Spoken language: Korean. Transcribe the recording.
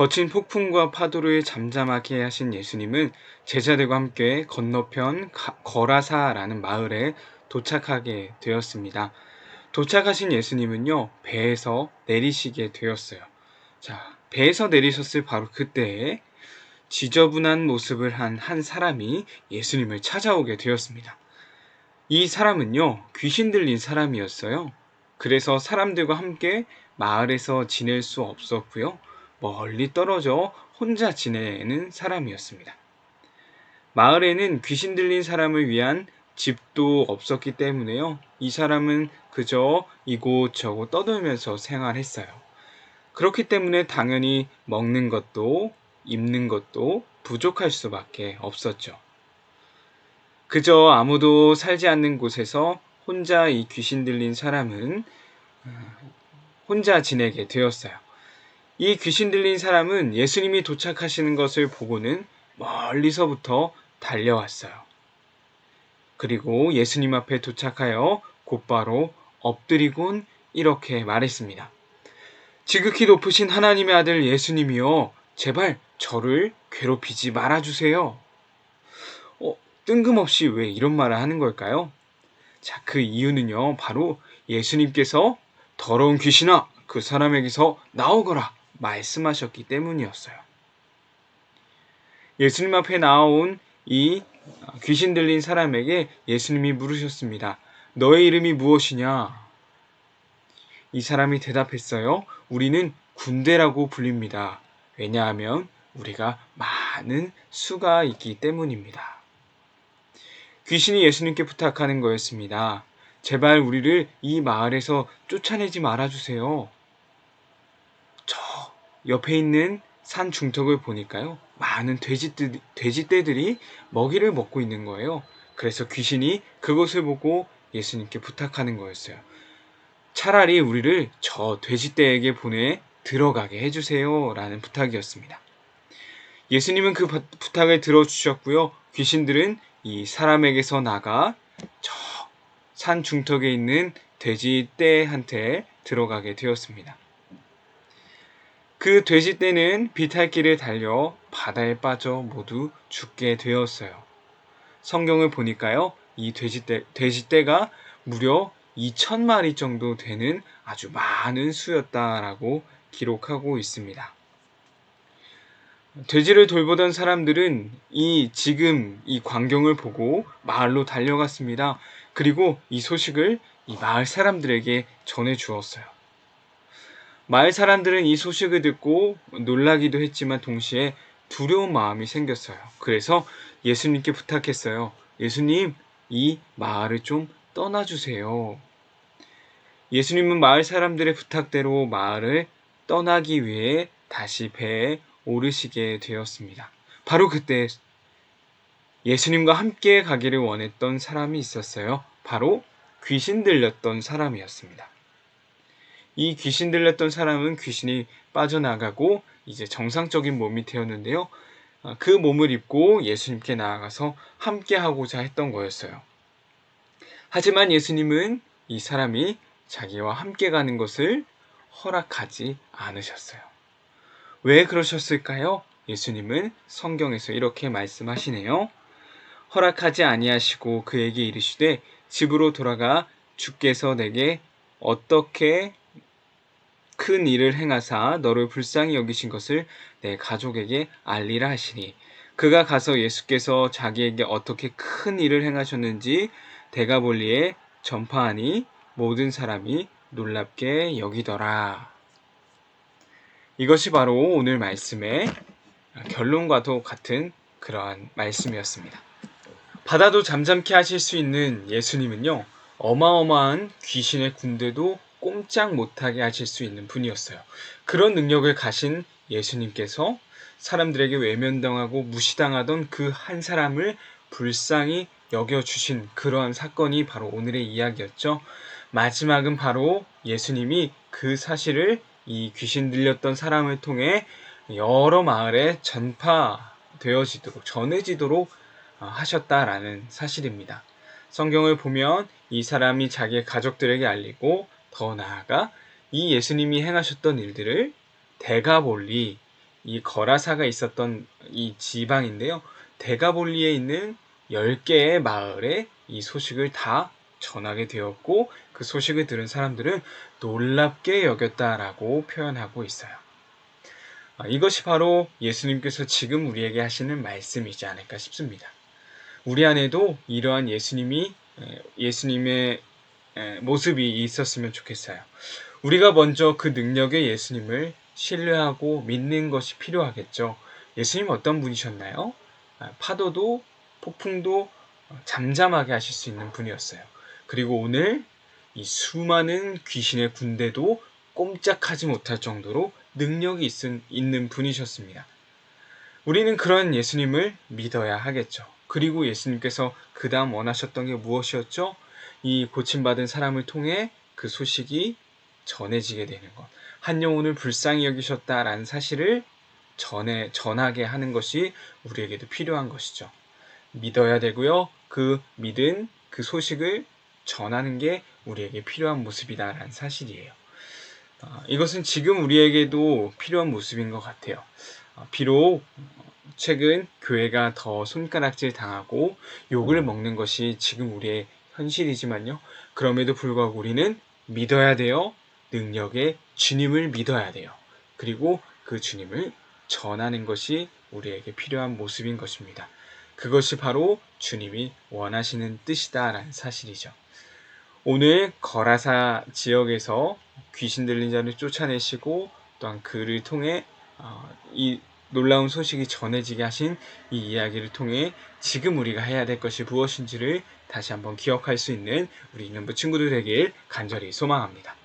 거친 폭풍과 파도를 잠잠하게 하신 예수님은 제자들과 함께 건너편 가- 거라사라는 마을에 도착하게 되었습니다. 도착하신 예수님은요, 배에서 내리시게 되었어요. 자, 배에서 내리셨을 바로 그때에 지저분한 모습을 한 한 사람이 예수님을 찾아오게 되었습니다. 이 사람은요, 귀신 들린 사람이었어요. 그래서 사람들과 함께 마을에서 지낼 수 없었고요. 멀리 떨어져 혼자 지내는 사람이었습니다. 마을에는 귀신 들린 사람을 위한 집도 없었기 때문에요. 이 사람은 그저 이곳저곳 떠돌면서 생활했어요. 그렇기 때문에 당연히 먹는 것도 입는 것도 부족할 수밖에 없었죠. 그저 아무도 살지 않는 곳에서 혼자 이 귀신 들린 사람은 어, 혼자 지내게 되었어요. 이 귀신 들린 사람은 예수님이 도착하시는 것을 보고는 멀리서부터 달려왔어요. 그리고 예수님 앞에 도착하여 곧바로 엎드리곤 이렇게 말했습니다. 지극히 높으신 하나님의 아들 예수님이요. 제발 저를 괴롭히지 말아주세요. 어, 뜬금없이 왜 이런 말을 하는 걸까요? 자, 그 이유는요. 바로 예수님께서 더러운 귀신아, 그 사람에게서 나오거라 말씀하셨기 때문이었어요. 예수님 앞에 나온 이 귀신 들린 사람에게 예수님이 물으셨습니다. 너의 이름이 무엇이냐? 이 사람이 대답했어요. 우리는 군대라고 불립니다. 왜냐하면 우리가 많은 수가 있기 때문입니다. 귀신이 예수님께 부탁하는 거였습니다. 제발 우리를 이 마을에서 쫓아내지 말아주세요. 저 옆에 있는 산 중턱을 보니까요. 많은 돼지들, 돼지떼들이 먹이를 먹고 있는 거예요. 그래서 귀신이 그것을 보고 예수님께 부탁하는 거였어요. 차라리 우리를 저 돼지떼에게 보내 들어가게 해주세요. 라는 부탁이었습니다. 예수님은 그 부탁을 들어주셨고요. 귀신들은 이 사람에게서 나가 저 산 중턱에 있는 돼지떼한테 들어가게 되었습니다. 그 돼지 떼는 비탈길을 달려 바다에 빠져 모두 죽게 되었어요. 성경을 보니까요, 이 돼지떼, 돼지떼가 무려 2천 마리 정도 되는 아주 많은 수였다라고 기록하고 있습니다. 돼지를 돌보던 사람들은 이 지금 이 광경을 보고 마을로 달려갔습니다. 그리고 이 소식을 이 마을 사람들에게 전해 주었어요. 마을 사람들은 이 소식을 듣고 놀라기도 했지만 동시에 두려운 마음이 생겼어요. 그래서 예수님께 부탁했어요. 예수님, 이 마을을 좀 떠나주세요. 예수님은 마을 사람들의 부탁대로 마을을 떠나기 위해 다시 배에 오르시게 되었습니다. 바로 그때 예수님과 함께 가기를 원했던 사람이 있었어요. 바로 귀신 들렸던 사람이었습니다. 이 귀신 들렸던 사람은 귀신이 빠져나가고 이제 정상적인 몸이 되었는데요. 아, 그 몸을 입고 예수님께 나아가서 함께 하고자 했던 거였어요. 하지만 예수님은 이 사람이 자기와 함께 가는 것을 허락하지 않으셨어요. 왜 그러셨을까요? 예수님은 성경에서 이렇게 말씀하시네요. 허락하지 아니하시고 그에게 이르시되 집으로 돌아가 주께서 내게 어떻게 큰 일을 행하사 너를 불쌍히 여기신 것을 내 가족에게 알리라 하시니 그가 가서 예수께서 자기에게 어떻게 큰 일을 행하셨는지 대가볼리에 전파하니 모든 사람이 놀랍게 여기더라. 이것이 바로 오늘 말씀의 결론과도 같은 그러한 말씀이었습니다. 바다도 잠잠케 하실 수 있는 예수님은요, 어마어마한 귀신의 군대도 꼼짝 못하게 하실 수 있는 분이었어요. 그런 능력을 가신 예수님께서 사람들에게 외면당하고 무시당하던 그 한 사람을 불쌍히 여겨주신 그러한 사건이 바로 오늘의 이야기였죠. 마지막은 바로 예수님이 그 사실을 이 귀신 들렸던 사람을 통해 여러 마을에 전파되어지도록 전해지도록 어, 하셨다라는 사실입니다. 성경을 보면 이 사람이 자기의 가족들에게 알리고 더 나아가 이 예수님이 행하셨던 일들을 대가볼리 이 거라사가 있었던 이 지방인데요. 대가볼리에 있는 10개의 마을에 이 소식을 다 전하게 되었고 그 소식을 들은 사람들은 놀랍게 여겼다라고 표현하고 있어요. 아, 이것이 바로 예수님께서 지금 우리에게 하시는 말씀이지 않을까 싶습니다. 우리 안에도 이러한 예수님이 에, 예수님의 에, 모습이 있었으면 좋겠어요. 우리가 먼저 그 능력의 예수님을 신뢰하고 믿는 것이 필요하겠죠. 예수님 어떤 분이셨나요? 아, 파도도 폭풍도 어, 잠잠하게 하실 수 있는 분이었어요. 그리고 오늘 이 수많은 귀신의 군대도 꼼짝하지 못할 정도로 능력이 있는 분이셨습니다. 우리는 그런 예수님을 믿어야 하겠죠. 그리고 예수님께서 그 다음 원하셨던 게 무엇이었죠? 이 고침받은 사람을 통해 그 소식이 전해지게 되는 것. 한 영혼을 불쌍히 여기셨다라는 사실을 전해, 전하게 하는 것이 우리에게도 필요한 것이죠. 믿어야 되고요. 그 믿은 그 소식을 전하는 게 우리에게 필요한 모습이다라는 사실이에요. 아, 이것은 지금 우리에게도 필요한 모습인 것 같아요. 아, 비록 최근 교회가 더 손가락질 당하고 욕을 먹는 것이 지금 우리의 현실이지만요. 그럼에도 불구하고 우리는 믿어야 돼요. 능력의 주님을 믿어야 돼요. 그리고 그 주님을 전하는 것이 우리에게 필요한 모습인 것입니다. 그것이 바로 주님이 원하시는 뜻이다라는 사실이죠. 오늘 거라사 지역에서 귀신 들린 자를 쫓아내시고 또한 그를 통해 어, 이 놀라운 소식이 전해지게 하신 이 이야기를 통해 지금 우리가 해야 될 것이 무엇인지를 다시 한번 기억할 수 있는 우리 인연부 친구들 되길 간절히 소망합니다.